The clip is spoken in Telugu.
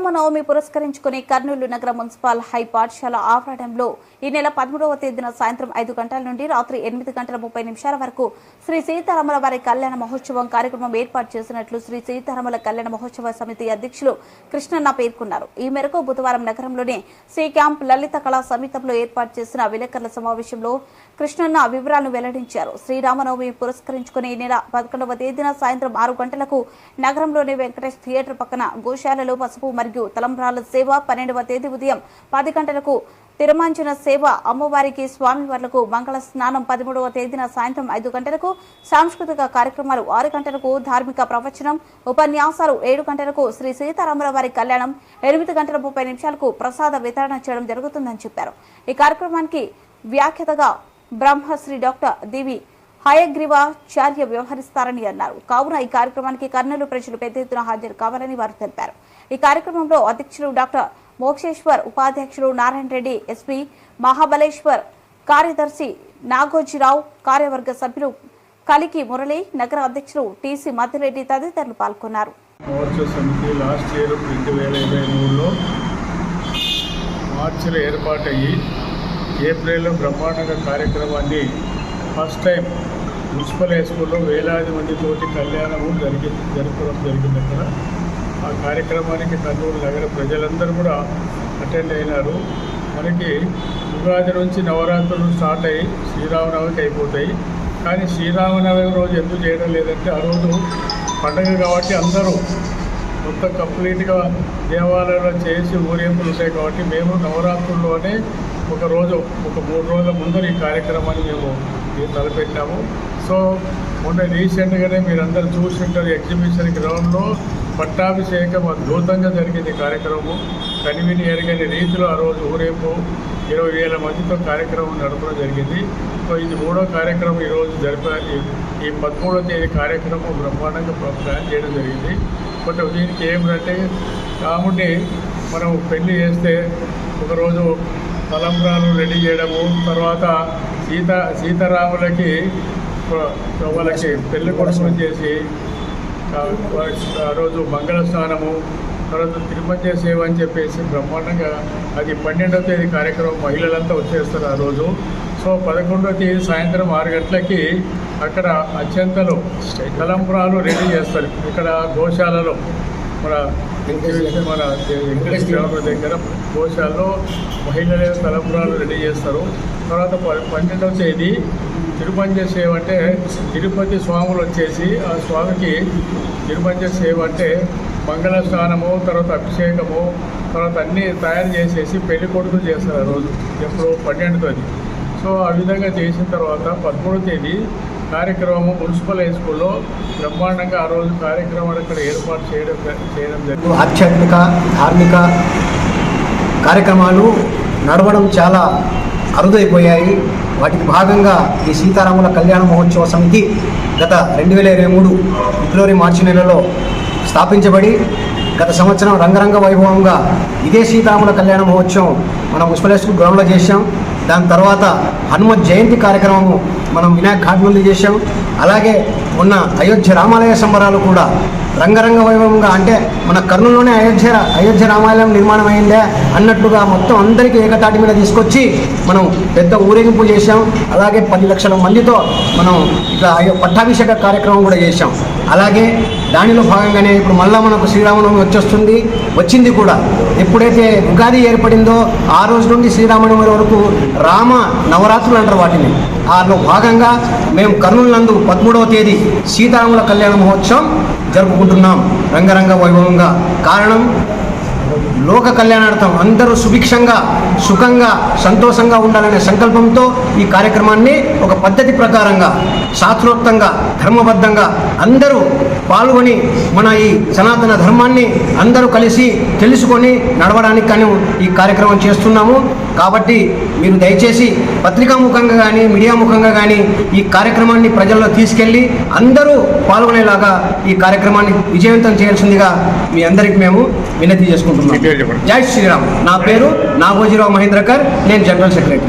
శ్రీరామనవమి పురస్కరించుకుని కర్నూలు నగర మున్సిపల్ హై పాఠశాల ఆవరణంలో ఈ నెల పదమూడవ తేదీన సాయంత్రం ఐదు గంటల నుండి రాత్రి ఎనిమిది గంటల ముప్పై నిమిషాల వరకు శ్రీ సీతారాముల వారి కళ్యాణ మహోత్సవం కార్యక్రమం ఏర్పాటు చేసినట్లు శ్రీ సీతారాముల కళ్యాణ మహోత్సవ సమితి అధ్యక్షులు కృష్ణన్న పేర్కొన్నారు. ఈ మేరకు బుధవారం నగరంలోని శ్రీ క్యాంప్ లలిత కళా సమితంలో ఏర్పాటు చేసిన విలేకరుల సమావేశంలో కృష్ణన్న వివరాలను వెల్లడించారు. శ్రీరామనవమి పురస్కరించుకుని ఈ నెల పదకొండవ తేదీన సాయంత్రం ఆరు గంటలకు నగరంలోని వెంకటేష్ థియేటర్ పక్కన గోశాలలో పసుపు మరియు తలంబ్రాల సేవ పన్నెండవ తేదీ ఉదయం పది గంటలకు తిరుమాంజన సేవ అమ్మవారికి స్వామివార్లకు మంగళ స్నానం పదమూడవ తేదీన సాయంత్రం ఐదు గంటలకు సాంస్కృతిక కార్యక్రమాలు ఆరు గంటలకు ధార్మిక ప్రవచనం ఉపన్యాసాలు ఏడు గంటలకు శ్రీ సీతారాముల వారి కళ్యాణం ఎనిమిది గంటల ముప్పై నిమిషాలకు ప్రసాద వితరణ చేయడం జరుగుతుందని చెప్పారు. ఈ కార్యక్రమానికి వ్యాఖ్యతగా బ్రహ్మశ్రీ డాక్టర్ దివి హయగ్రీవాచార్య వ్యవహరిస్తారని అన్నారు. కావున ఈ కార్యక్రమానికి కర్నూలు ప్రజలు పెద్ద ఎత్తున హాజరు కావాలని వారు తెలిపారు. ఈ కార్యక్రమంలో అధ్యక్షులు డాక్టర్ మోక్షేశ్వర్ ఉపాధ్యక్షులు నారాయణ రెడ్డి ఎస్పీ మహాబలేశ్వర్ కార్యదర్శి నాగోజీరావు కార్యవర్గ సభ్యులు కలికి మురళి నగర అధ్యక్షులు టీసీ మద్దిరెడ్డి తదితరులు పాల్గొన్నారు. లాస్ట్ ఇయర్ రెండు వేల ఇరవై మూడులో మార్చిలో ఏర్పాటయ్యి ఏప్రిల్లో బ్రహ్మాండంగా కార్యక్రమాన్ని ఫస్ట్ టైం మున్సిపల్ హై స్కూల్లో వేలాది మందితోటి కళ్యాణము జరిగి జరుపుకోవడం జరిగింది అక్కడ. ఆ కార్యక్రమానికి కర్నూలు నగర ప్రజలందరూ కూడా అటెండ్ అయినారు. మనకి ఉగాది నుంచి నవరాత్రులు స్టార్ట్ అయ్యి శ్రీరామనవమికి అయిపోతాయి. కానీ శ్రీరామనవమి రోజు ఎందుకు చేయడం లేదంటే ఆ రోజు పండగ కాబట్టి అందరూ మొత్తం కంప్లీట్గా దేవాలయంలో చేసి ఊరేంపులు ఉంటాయి కాబట్టి మేము నవరాత్రుల్లోనే ఒక రోజు ఒక మూడు రోజుల ముందర ఈ కార్యక్రమాన్ని మేము తలపెట్టాము సో మొన్న రీసెంట్గానే మీరందరూ చూసింటారు ఎగ్జిబిషన్ గ్రౌండ్లో పట్టాభిషేకం అద్భుతంగా జరిగింది కార్యక్రమం కనివిని ఎరగని రీతిలో ఆ రోజు ఊరేపు ఇరవై వేల మందితో కార్యక్రమం నడపడం జరిగింది. సో ఇది మూడో కార్యక్రమం ఈరోజు జరిప ఈ- పదమూడో తేదీ కార్యక్రమం బ్రహ్మాండంగా ప్లాన్ చేయడం జరిగింది. బట్ దీనికి ఏమిటంటే రాముడిని మనం పెళ్ళి చేస్తే ఒకరోజు తలంబ్రాలు రెడీ చేయడము తర్వాత సీత సీతారాములకి వాళ్ళకి పెళ్ళి కొడుకులు చేసి ఆ, రోజు మంగళ స్నానము తర్వాత తిరుమల సేవ అని చెప్పేసి బ్రహ్మాండంగా అది పన్నెండవ తేదీ కార్యక్రమం మహిళలంతా వచ్చేస్తారు ఆ రోజు. సో పదకొండవ తేదీ సాయంత్రం ఆరు గంటలకి అక్కడ అత్యంతలు తలంపురాలు రెడీ చేస్తారు. ఇక్కడ గోశాలలో మన మన వెంకటేశ్వర దగ్గర గోశాలలో మహిళల తలంపురాలు రెడీ చేస్తారు. తర్వాత పన్నెండవ తేదీ తిరుపంజ సేవ అంటే తిరుపతి స్వాములు వచ్చేసి ఆ స్వామికి తిరుపంజ సేవ అంటే మంగళ స్నానము తర్వాత అభిషేకము తర్వాత అన్నీ తయారు చేసేసి పెళ్ళి కొడుకు చేస్తారు ఆ రోజు ఎప్పుడు పన్నెండుతోది సో ఆ విధంగా చేసిన తర్వాత పదమూడవ తేదీ కార్యక్రమం మున్సిపల్ హై స్కూల్లో బ్రహ్మాండంగా ఆ రోజు కార్యక్రమాలు ఇక్కడ ఏర్పాటు చేయడం చేయడం జరిగింది. ఆధ్యాత్మిక ధార్మిక కార్యక్రమాలు నడవడం చాలా అరుదైపోయాయి. వాటికి భాగంగా ఈ సీతారాముల కళ్యాణ మహోత్సవ సమితి గత రెండు వేల ఇరవై మూడు ఫిబ్రవరి మార్చి నెలలో స్థాపించబడి గత సంవత్సరం రంగరంగ వైభవంగా ఇదే సీతారాముల కళ్యాణ మహోత్సవం మనం మున్సిపల్ గ్రౌండ్లో చేశాం. దాని తర్వాత హనుమత్ జయంతి కార్యక్రమము మనం వినాయక్ ఘాట్ నుండి చేశాం. అలాగే మొన్న అయోధ్య రామాలయ సంబరాలు కూడా రంగరంగ వైభవంగా అంటే మన కర్నూలులోనే అయోధ్య అయోధ్య రామాలయం నిర్మాణం అయిందే అన్నట్లుగా మొత్తం అందరికీ ఏకతాటి మీద తీసుకొచ్చి మనం పెద్ద ఊరేగింపు చేశాం. అలాగే పది లక్షల మందితో మనం ఇట్లా పట్టాభిషేక కార్యక్రమం కూడా చేశాం. అలాగే దానిలో భాగంగానే ఇప్పుడు మళ్ళా మనకు శ్రీరామనవమి వచ్చేస్తుంది. వచ్చింది కూడా. ఎప్పుడైతే ఉగాది ఏర్పడిందో ఆ రోజు నుండి శ్రీరామనవమి వరకు రామ నవరాత్రులు అంటారు వాటిని. దానిలో భాగంగా మేము కర్నూలు నందు పదమూడవ తేదీ సీతారాముల కళ్యాణ మహోత్సవం జరుపుకుంటున్నాం రంగరంగ వైభవంగా. కారణం లోక కళ్యాణార్థం అందరూ సుభిక్షంగా సుఖంగా సంతోషంగా ఉండాలనే సంకల్పంతో ఈ కార్యక్రమాన్ని ఒక పద్ధతి ప్రకారంగా శాస్త్రోక్తంగా ధర్మబద్ధంగా అందరూ పాల్గొని మన ఈ సనాతన ధర్మాన్ని అందరూ కలిసి తెలుసుకొని నడవడానికి కానీ ఈ కార్యక్రమం చేస్తున్నాము. కాబట్టి మీరు దయచేసి పత్రికా ముఖంగా కానీ మీడియా ముఖంగా కానీ ఈ కార్యక్రమాన్ని ప్రజల్లో తీసుకెళ్ళి అందరూ పాల్గొనేలాగా ఈ కార్యక్రమాన్ని విజయవంతం చేయాల్సిందిగా మీ అందరికి మేము వినతి చేసుకుంటున్నాం. జై శ్రీరామ్. నా పేరు నాగోజీరావు మహేంద్రకర్. నేను జనరల్ సెక్రటరీ.